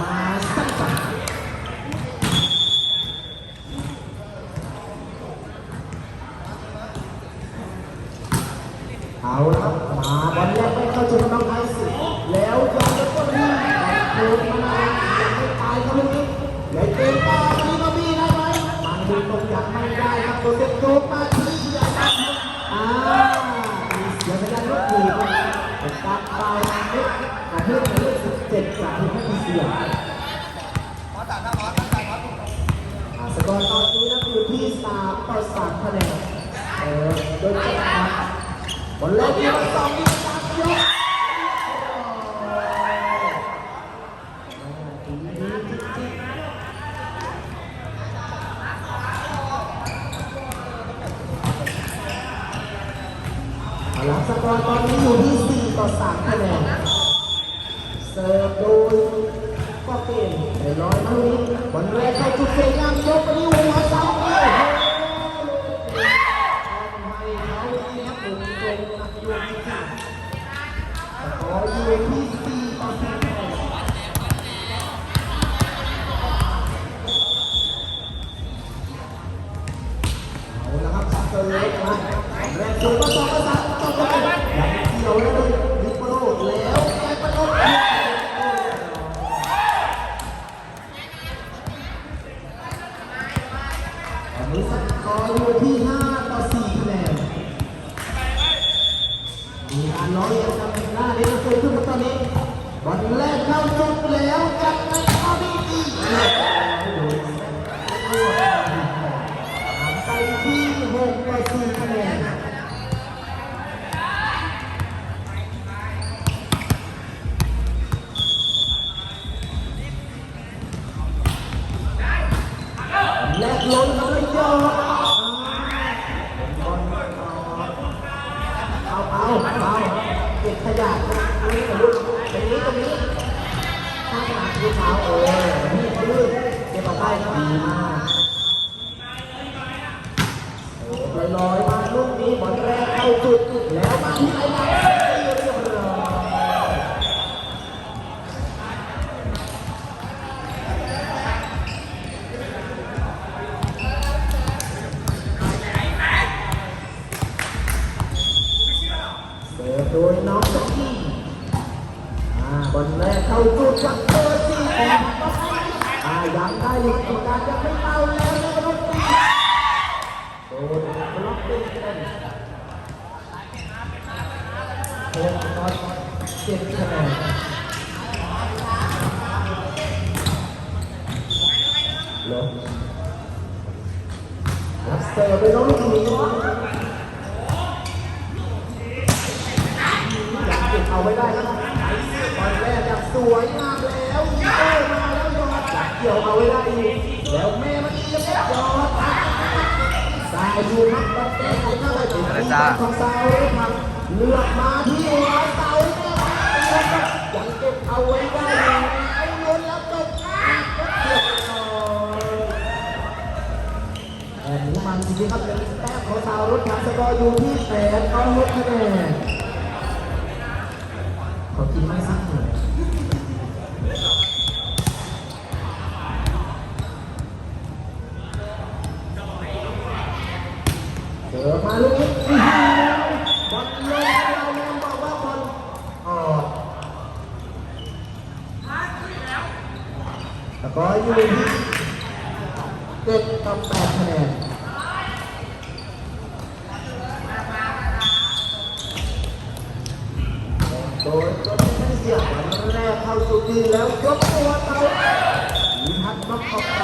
มาสักลับเอาละครับมาบอลแรกไม่เข้าจุดน้องไอซ์แล้วยอมแล้วก็รีบโดนมานานยังไม่ตายครับลูกนี้เลยเกมต่อนี้ก็มีได้ไหมมันดูตรงอย่างไม่ได้ครับตัวเด็กโดนมาที่เสียครับอ่ามีเสียไม่ได้ลูกทีมเป็นการเบาเล็กกับเพื่อนในเลขสิบเจ็ดจากทีมให้มีเสียอ่าสกอร์ตอนนี้นะอยู่ที่สามต่อสามคะแนนเอ อโดยจะมาบอลแรกที่มาสองที่สามยกเอาละสกอร์ตอนนี้อยู่ที่ 4 ต่อ 3 คะแนน เสิร์ฟโดยก็เป็นไอ้ร้อยมาลูกนี้บอลแรกเข้าจุดเสวยงามยกไปที่หัวเสา เอาละครับสักเกอร์เล็กมาแรงสูงมาสองมาสา ที่เท้าเออนี่ลื่นเก็บออกไปดีมากลอยลอยมาลูกนี้บอลแรกเข้าจุดแล้วมาที่ไหนมาเรียบร้อยโดยน้องจ็อกกี้บอลแรกเข้าจุดจากเบอร์สี่ข องอ่ายังได้อยู่กรรมการยังไม่เป่าแล้วนะครับโดนบล็อกเป็นเต็มหกต่อเจ็ดคะแนนลงรับเสิร์ฟไปน้องลูกนี้ยังเก็บเอาไว้ได้นะตอนแรกแบบสวยงามแล้ว กี่ยวเอาไว้ได้อีกแล้วแม่มันเอียงยอดสายอยู่ครับบัดแก้ของข้าไปเป็นของสาวเลยครับเลือกมาที่หัวเสาเนี่ยยังเก็บเอาไว้ได้ไอ้ล้นแล้วจบเรียบร้อยแอนนี้มันจริงๆครับเป็นแต้มของสาวรถถังสกอร์อยู่ที่แปดเอาลดคะแนนขอกินไม่สักหนึ่ง แล้วก็อยู่ที่เจ็ดกับแปดคะแนน โดยตัวที่เสียบวันแรกเข้าสู่ดีแล้วยกตัวเตามีทัดน็อกเข้าไป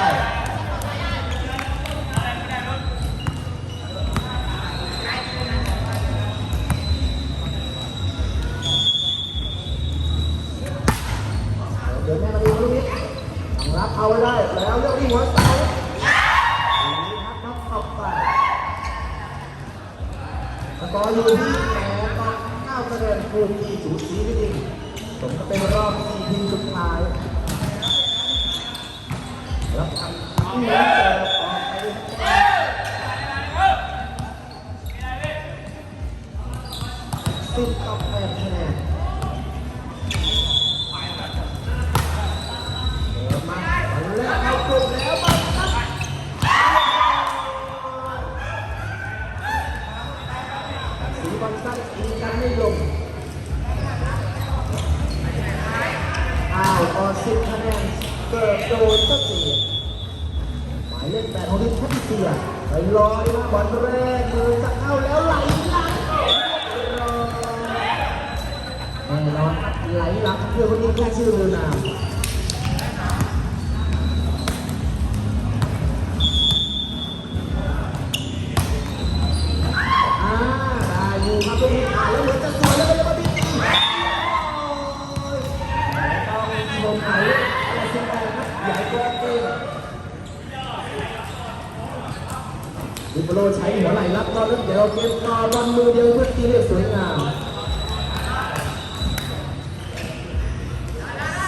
เดี๋ยวแม่มาดูลูกนี้ตั้งรับเอาไว้ได้ แล้วเลือกที่หัวเสามีทัดน็อกเข้าไปสก อร์อยู่ที่แปดต่อเก้าคะแนนคูณที่สูสีนิดนึงสมก็เป็นรอบสี่ทีมสุดท้ายรับทำที่เหลือเจอออกไปสิบต่อ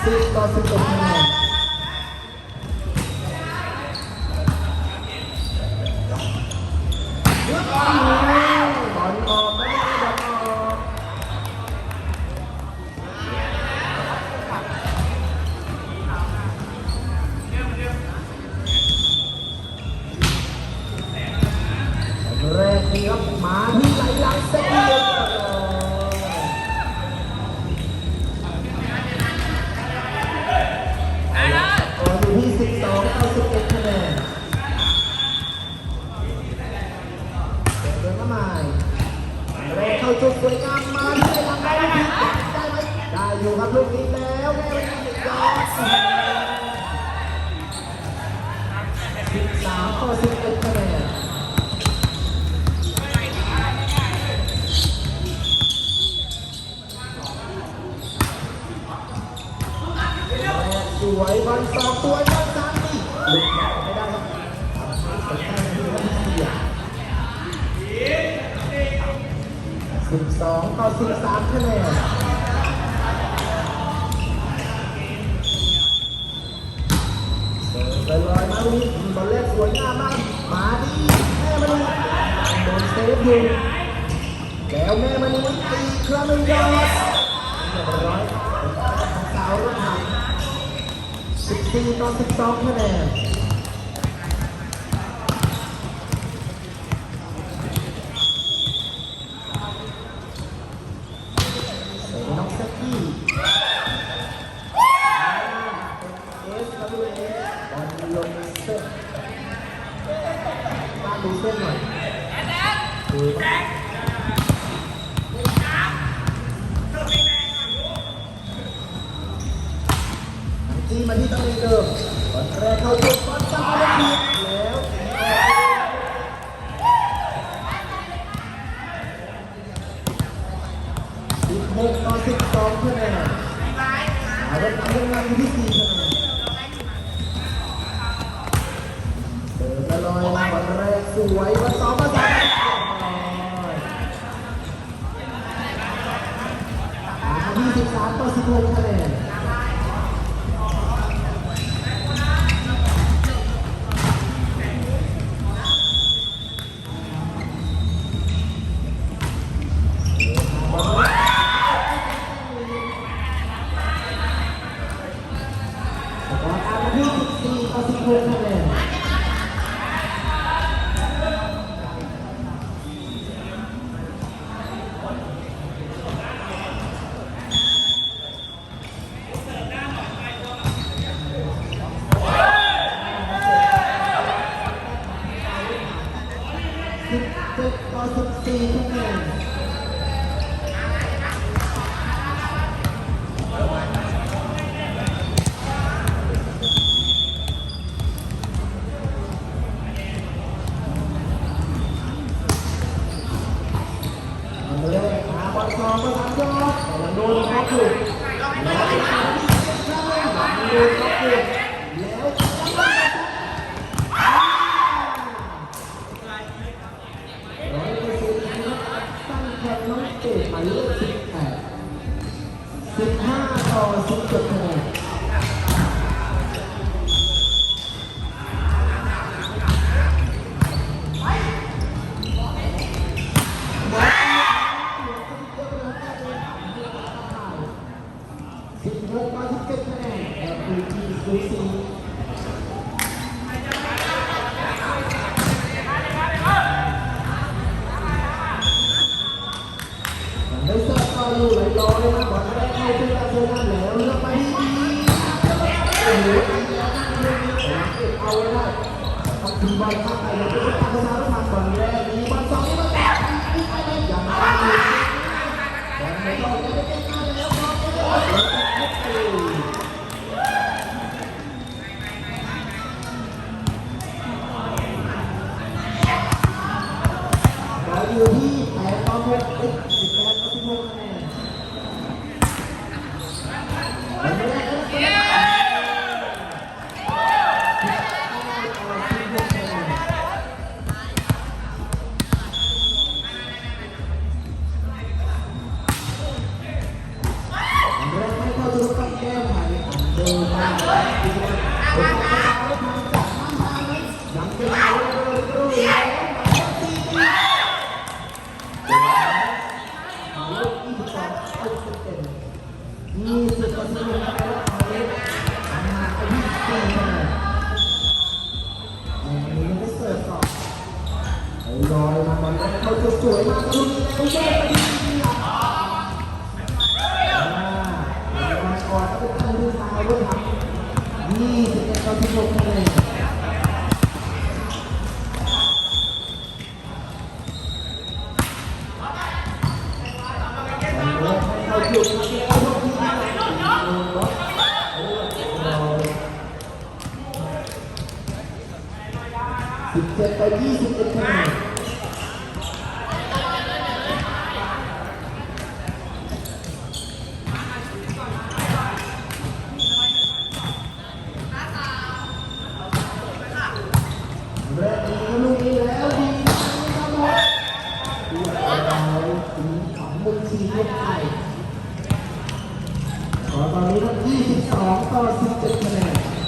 Sexta, sexta, sexta. วยบอลสองสวยบอลสามดีหลุดไม่ได้ครับสิบสองต่อสิบสามคะแนนเสิร์ฟไปลอยมาลูกบอลแรกสวยงามมากมาดีแม่มาดูโดนเซฟอยู่แล้วแม่มาดูตีครื่องไม่งยอดเรียบร้อยสาว รุ่นหัก14ต่อ12คะแนนน้องแซกกี้เอสครับดูเอสบอลลงเส้นมาดูเส้นหน่อย ดูจี้มาที่ตำแหน่งเดิมบอลแรกเข้าจุดบอลซ้ายแล้วผิดแล้วสิบหกต่อสิบสองคะแนนอาละทำงานอยู่ที่สี่คะแนนเดินไปลอยมาบอลแรกสวยบอลสองมาสามยี่สิบสามต่อสิบหกคะแนน สกอร์ โชว์สีจุด อยู่ที่แผนตอนหก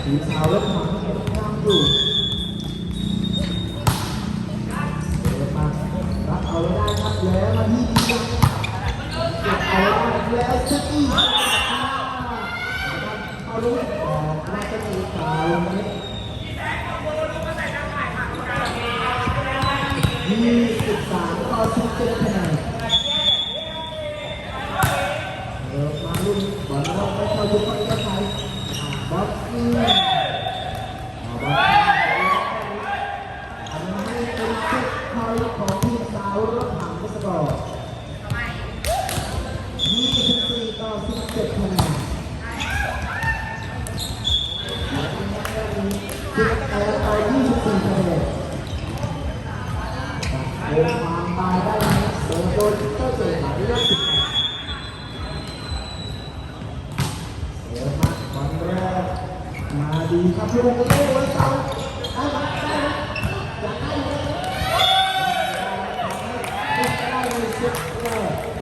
สีขาวและขวางเก็บข้ามอยู่ดินมารับเอาไว้ได้ครับแล้วมาที่เก็เอาไว้ได้แล้วชักอีกเอาลูกออกมาจะมีขาวเม็ดยี่สิบสามต่อสิบเจ็ดคะแนนเดินมาลุ้นบอลรอบไปเข้าทุกคน